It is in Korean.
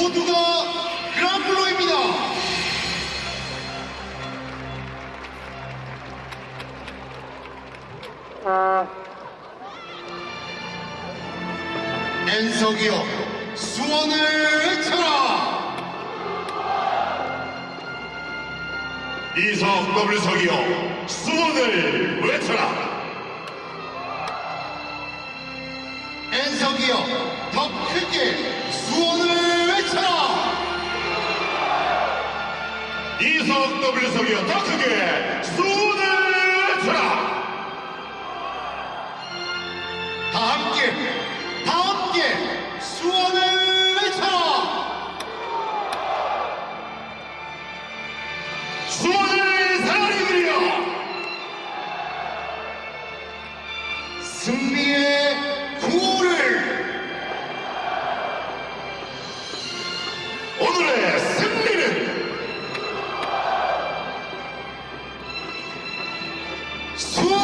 모두가 그랑플로입니다. 엔석이여 수원을 외쳐라 이석 더블석이여 수원을 외쳐라 엔석이여 이석 더블석이여 더 크게 수원을 외쳐라 다 함께 다 함께 수원을 외쳐라 수원을 사랑해드려 승리의 구호 승리는 수원